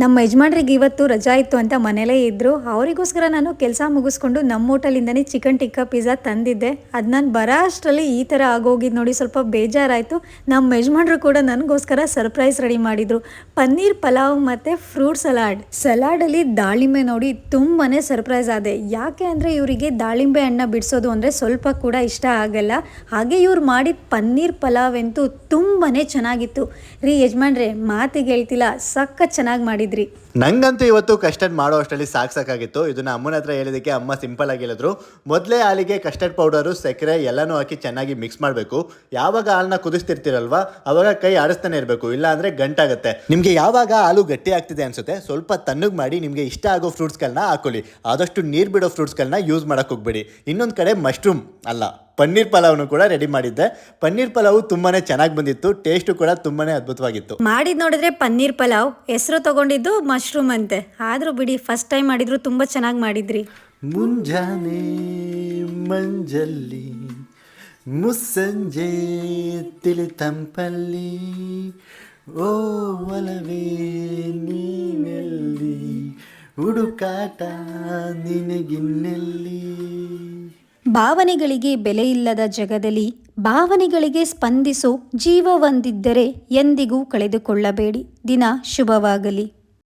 ನಮ್ಮ ಯಜಮಾನ್ರಿಗೆ ಇವತ್ತು ರಜಾ ಇತ್ತು ಅಂತ ಮನೇಲೇ ಇದ್ದರು ಅವರಿಗೋಸ್ಕರ ನಾನು ಕೆಲಸ ಮುಗಿಸ್ಕೊಂಡು ನಮ್ಮ ಹೋಟೆಲಿಂದನೇ ಚಿಕನ್ ಟಿಕ್ಕಾ ಪಿಜ್ಜಾ ತಂದಿದ್ದೆ. ಅದು ನಾನು ಬರೋ ಅಷ್ಟರಲ್ಲಿ ಈ ಥರ ಆಗೋಗಿದ್ದು ನೋಡಿ ಸ್ವಲ್ಪ ಬೇಜಾರಾಯಿತು. ನಮ್ಮ ಯಜಮಾನ್ರು ಕೂಡ ನನಗೋಸ್ಕರ ಸರ್ಪ್ರೈಸ್ ರೆಡಿ ಮಾಡಿದರು. ಪನ್ನೀರ್ ಪಲಾವ್ ಮತ್ತು ಫ್ರೂಟ್ ಸಲಾಡ್. ಸಲಾಡಲ್ಲಿ ದಾಳಿಂಬೆ ನೋಡಿ ತುಂಬಾ ಸರ್ಪ್ರೈಸ್ ಆದೆ. ಯಾಕೆ ಅಂದರೆ ಇವರಿಗೆ ದಾಳಿಂಬೆ ಹಣ್ಣ ಬಿಡಿಸೋದು ಅಂದರೆ ಸ್ವಲ್ಪ ಕೂಡ ಇಷ್ಟ ಆಗಲ್ಲ. ಹಾಗೆ ಇವ್ರು ಮಾಡಿದ ಪನ್ನೀರ್ ಪಲಾವ್ ಅಂತೂ ತುಂಬಾ ಚೆನ್ನಾಗಿತ್ತು. ರೀ ಯಜಮಾನ್ರೆ, ಮಾತಿಗೆ ಹೇಳ್ತಿಲ್ಲ, ಸಖತ್ ಚೆನ್ನಾಗಿ ಮಾಡಿದ್ರಿ. ನಂಗಂತೂ ಇವತ್ತು ಕಸ್ಟರ್ಡ್ ಮಾಡೋ ಅಷ್ಟರಲ್ಲಿ ಸಾಕು ಸಾಕಾಗಿತ್ತು. ಇದನ್ನ ಅಮ್ಮನ ಹತ್ರ ಹೇಳಿದಕ್ಕೆ ಅಮ್ಮ ಸಿಂಪಲ್ ಆಗಿ ಹೇಳಿದ್ರು. ಮೊದಲೇ ಹಾಲಿಗೆ ಕಸ್ಟರ್ಡ್ ಪೌಡರು ಸಕ್ಕರೆ ಎಲ್ಲನೂ ಹಾಕಿ ಚೆನ್ನಾಗಿ ಮಿಕ್ಸ್ ಮಾಡಬೇಕು. ಯಾವಾಗ ಹಾಲನ್ನ ಕುದಿಸ್ತಿರ್ತೀರಲ್ವಾ, ಅವಾಗ ಕೈ ಆಡಿಸ್ತಾನೆ ಇರಬೇಕು. ಇಲ್ಲ ಅಂದ್ರೆ ಗಂಟಾಗುತ್ತೆ. ನಿಮಗೆ ಯಾವಾಗ ಹಾಲು ಗಟ್ಟಿ ಆಗ್ತಿದೆ ಅನ್ಸುತ್ತೆ, ಸ್ವಲ್ಪ ತಣ್ಣಗೆ ಮಾಡಿ ನಿಮಗೆ ಇಷ್ಟ ಆಗೋ ಫ್ರೂಟ್ಸ್ಗಳನ್ನ ಹಾಕೊಳ್ಳಿ. ಆದಷ್ಟು ನೀರು ಬಿಡೋ ಫ್ರೂಟ್ಸ್ಗಳನ್ನ ಯೂಸ್ ಮಾಡಕ್ಕೆ ಹೋಗ್ಬೇಡಿ. ಇನ್ನೊಂದು ಕಡೆ ಮಶ್ರೂಮ್ ಅಲ್ಲ. ಪನ್ನೀರ್ ಪಲಾವ್ನು ಕೂಡ ರೆಡಿ ಮಾಡಿದ್ದೆ. ಪನ್ನೀರ್ ಪಲಾವ್ ತುಂಬಾನೇ ಚೆನ್ನಾಗಿ ಬಂದಿತ್ತು. ಟೇಸ್ಟು ಕೂಡ ತುಂಬಾನೇ ಅದ್ಭುತವಾಗಿತ್ತು. ಮಾಡಿದ್ ನೋಡಿದ್ರೆ ಪನ್ನೀರ್ ಪಲಾವ್ ಹೆಸರು ತಗೊಂಡಿದ್ದು ಮಶ್ರೂಮ್ ಅಂತೆ. ಆದ್ರೂ ಬಿಡಿ ಫಸ್ಟ್ ಟೈಮ್ ಮಾಡಿದ್ರು ತುಂಬಾ ಚೆನ್ನಾಗಿ ಮಾಡಿದ್ರಿ. ಮುಂಜಾನೆ ಮಂಜಲ್ಲಿ ಮುಸ್ಸಂಜೆ ತಿಳಿ ತಂಪಲ್ಲಿ ಓ ಒಲವೇ ನೀನಲ್ಲಿ ಹುಡುಕಾಟ ನಿನಗಿನ್ನೆಲ್ಲಿ. ಭಾವನೆಗಳಿಗೆ ಬೆಲೆಯಿಲ್ಲದ ಜಗದಲ್ಲಿ ಭಾವನೆಗಳಿಗೆ ಸ್ಪಂದಿಸೋ ಜೀವವೊಂದಿದ್ದರೆ ಎಂದಿಗೂ ಕಳೆದುಕೊಳ್ಳಬೇಡಿ. ದಿನ ಶುಭವಾಗಲಿ.